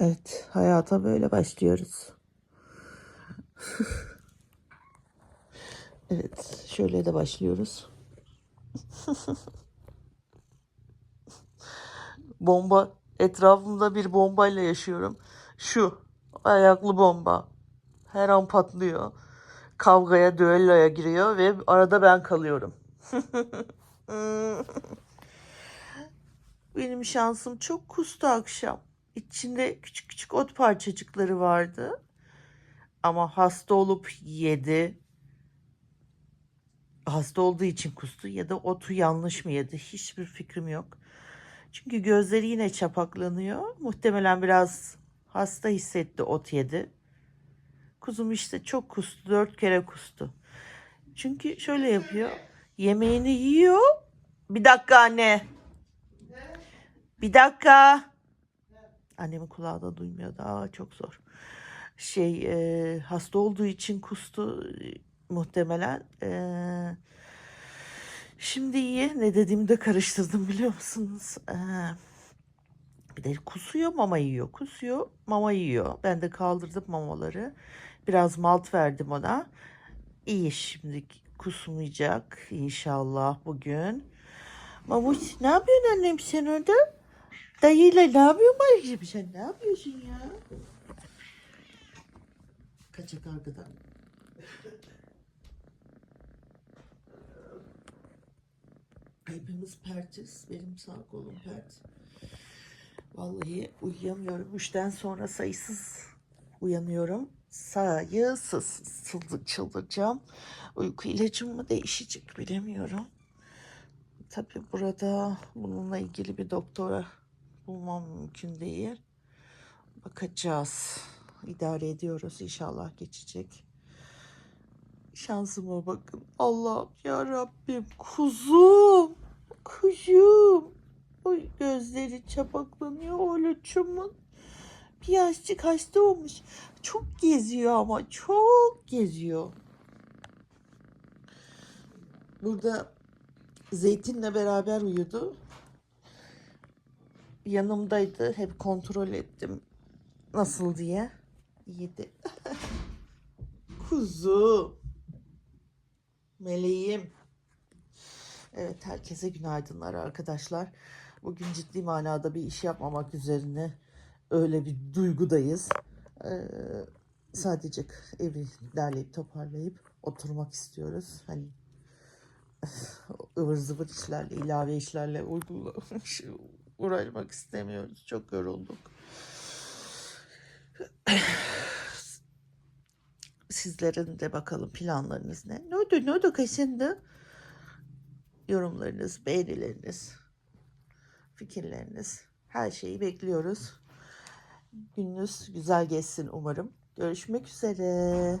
Evet, hayata böyle başlıyoruz. evet, şöyle de başlıyoruz. bomba, etrafımda bir bombayla yaşıyorum. Şu, ayaklı bomba. Her an patlıyor. Kavgaya, düelloya giriyor ve arada ben kalıyorum. Benim şansım çok kustu akşam. İçinde küçük küçük ot parçacıkları vardı. Ama hasta olup yedi. Hasta olduğu için kustu ya da otu yanlış mı yedi? Hiçbir fikrim yok. Çünkü gözleri yine çapaklanıyor. Muhtemelen biraz hasta hissetti ot yedi. Kuzum işte çok kustu. Dört kere kustu. Çünkü şöyle yapıyor. Yemeğini yiyor. Bir dakika anne. Bir dakika. Annemin kulağı da duymuyor. Daha çok zor. Şey e, hasta olduğu için kustu e, muhtemelen. E, şimdi iyi. Ne dediğimi de karıştırdım biliyor musunuz? E, bir de kusuyor mama yiyor. Kusuyor mama yiyor. Ben de kaldırdım mamaları. Biraz malt verdim ona. İyi şimdi kusmayacak inşallah bugün. Mamuş ne yapıyorsun annem sen orada? Dayıyla ne yapıyorsun Mayıcığım sen ne yapıyorsun ya? Kaçak arkadan. Hepimiz pertiz. Benim sağ kolum pert. Vallahi uyuyamıyorum. Üçten sonra sayısız uyanıyorum. Sayısız çıldır, çıldıracağım. Uyku ilacım mı değişecek bilemiyorum. Tabii burada bununla ilgili bir doktora bulmam mümkün değil. Bakacağız. İdare ediyoruz. İnşallah geçecek. Şansıma bakın. Allah'ım ya Rabbim. Kuzum. Kuzum. Oy gözleri çapaklanıyor oğlucumun. Bir yaşçık hasta olmuş. Çok geziyor ama çok geziyor. Burada Zeytin'le beraber uyudu. Yanımdaydı. Hep kontrol ettim. Nasıl diye. Yedi. Kuzu. Meleğim. Evet herkese günaydınlar arkadaşlar. Bugün ciddi manada bir iş yapmamak üzerine öyle bir duygudayız. Ee, sadece evi derleyip toparlayıp oturmak istiyoruz. Hani ıvır zıvır işlerle, ilave işlerle uygulamış, uğraşmak istemiyoruz. Çok yorulduk. Sizlerin de bakalım planlarınız ne? Ne oldu, ne oldu kaşındı? Yorumlarınız, beğenileriniz, fikirleriniz, her şeyi bekliyoruz. Gününüz güzel geçsin umarım. Görüşmek üzere.